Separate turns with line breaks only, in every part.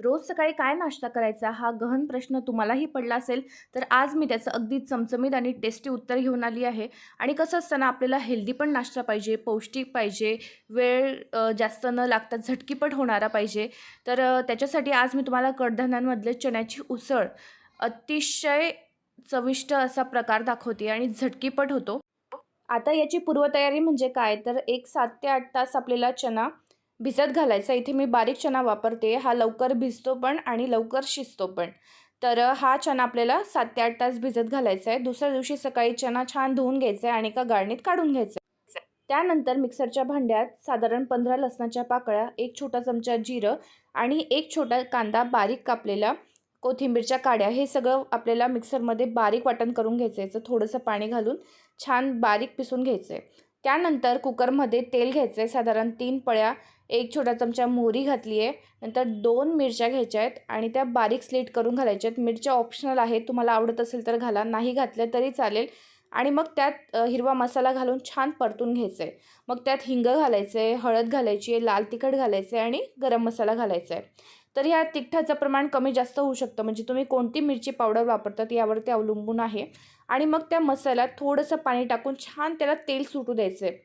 रोज सकाळी काय नाश्ता करायचा हा गहन प्रश्न तुम्हालाही पडला असेल तर आज मी त्याचं अगदी चमचमीत आणि टेस्टी उत्तर घेऊन आली आहे. आणि कसं असतं ना आपल्याला हेल्दी पण नाश्ता पाहिजे पौष्टिक पाहिजे वेळ जास्त न लागता झटकीपट होणारा पाहिजे. तर त्याच्यासाठी आज मी तुम्हाला कडधान्यांमधले चण्याची उसळ अतिशय चविष्ट असा प्रकार दाखवते आणि झटकीपट होतो. आता याची पूर्वतयारी म्हणजे काय? तर एक सात ते आठ तास आपल्याला चणा भिजत घालायचा. इथे मी बारीक चना वापरते. हा लवकर भिजतो पण आणि लवकर शिजतो पण. तर हा चना आपल्याला सात ते आठ तास भिजत घालायचा आहे. दुसऱ्या दिवशी सकाळी चना छान धुवून घ्यायचा आहे आणि एका गाळणीत काढून घ्यायचा त्यानंतर मिक्सरच्या भांड्यात साधारण पंधरा लसणाच्या पाकळ्या एक छोटा चमचा जिरं आणि एक छोटा कांदा बारीक कापलेला कोथिंबीरच्या काड्या हे सगळं आपल्याला मिक्सरमध्ये बारीक वाटण करून घ्यायचं आहे. थोडंसं पाणी घालून छान बारीक पिसून घ्यायचं आहे. त्यानंतर कुकरमध्ये तेल घ्यायचं आहे साधारण तीन पळ्या एक छोटा चमचा मोहरी घातली आहे. नंतर दोन मिरच्या घ्यायच्या आहेत आणि त्या बारीक स्लीट करून घालायच्या आहेत. मिरच्या ऑप्शनल आहेत. तुम्हाला आवडत असेल तर घाला. नाही घातल्या तरी चालेल. आणि मग त्यात हिरवा मसाला घालून छान परतून घ्यायचं आहे मग त्यात हिंग घालायचं आहे हळद घालायची आहे लाल तिखट घालायचं आहे आणि गरम मसाला घालायचा आहे तर ह्या तिखटाचं प्रमाण कमी जास्त होऊ शकतं. म्हणजे तुम्ही कोणती मिरची पावडर वापरतात यावरती अवलंबून आहे. आणि मग त्या मसाल्यात थोडंसं पाणी टाकून छान त्याला तेल सुटू द्यायचं आहे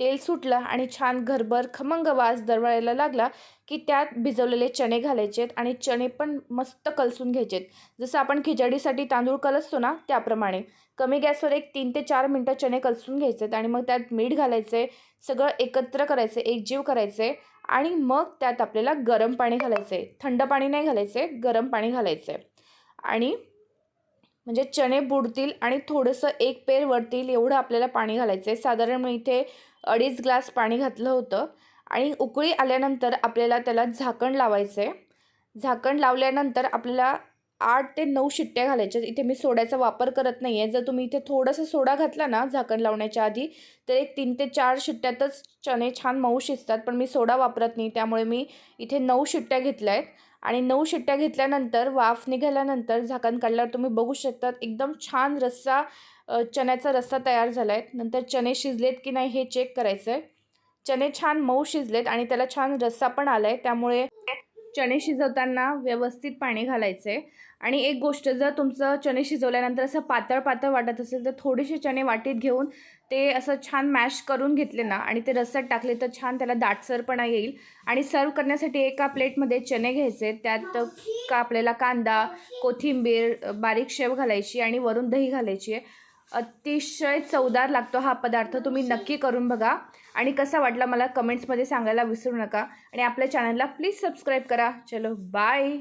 तेल सुटलं आणि छान घरभर खमंग वास दरवळायला लागला की त्यात भिजवलेले चणे घालायचे आणि चणे पण मस्त कलसून घ्यायचेत. जसं आपण खिचडीसाठी तांदूळ कलसतो ना त्याप्रमाणे. कमी गॅसवर एक तीन ते चार मिनटं चणे कलसून घ्यायचे आहेत आणि मग त्यात मीठ घालायचे सगळं एकत्र करायचं एकजीव करायचे आणि मग त्यात आपल्याला गरम पाणी घालायचं आहे थंड पाणी नाही घालायचं आहे गरम पाणी घालायचं आहे आणि म्हणजे चणे बुडतील आणि थोडंसं एक पेर वरतील एवढं आपल्याला पाणी घालायचं आहे साधारण मी इथे अडीच ग्लास पाणी घातलं होतं आणि उकळी आल्यानंतर आपल्याला त्याला झाकण लावायचं आहे झाकण लावल्यानंतर आपल्याला आठ ते नऊ शिट्ट्या घालायच्या. इथे मी सोड्याचा वापर करत नाही आहे जर तुम्ही इथे थोडंसं सोडा घातला ना झाकण लावण्याच्या आधी तर एक तीन ते चार शिट्ट्यातच चणे छान मऊ शिजतात. पण मी सोडा वापरत नाही. त्यामुळे मी इथे नऊ शिट्ट्या घेतल्या आहेत आणि नऊ शिट्ट्या घेतल्यानंतर वाफ निघाल्यानंतर झाकण काढल्यावर तुम्ही बघू शकतात एकदम छान रस्सा चण्याचा रस्सा तयार झाला आहे नंतर चणे शिजलेत की नाही हे चेक करायचं आहे चणे छान मऊ शिजलेत आणि त्याला छान रस्सा पण आला आहे त्यामुळे चणे शिजवताना व्यवस्थित पाणी घालायचं. आहे आणि एक गोष्ट जर तुमचं चणे शिजवल्यानंतर असं पातळ पातळ वाटत असेल तर थोडेसे चणे वाटीत घेऊन ते असं छान मॅश करून घेतले ना आणि ते रस्स्यात टाकले तर छान त्याला दाटसरपणा येईल. आणि सर्व करण्यासाठी एका प्लेटमध्ये चणे घ्यायचे. त्यात का आपल्याला कांदा कोथिंबीर बारीक शेव घालायची आणि वरून दही घालायची आहे. अतिशय चवदार लागतो हा पदार्थ. तुम्ही नक्की करून बघा. आणि कसा वाटला मला कमेंट्समध्ये सांगायला विसरू नका. आणि आपल्या चॅनलला प्लीज सबस्क्राईब करा. चलो बाय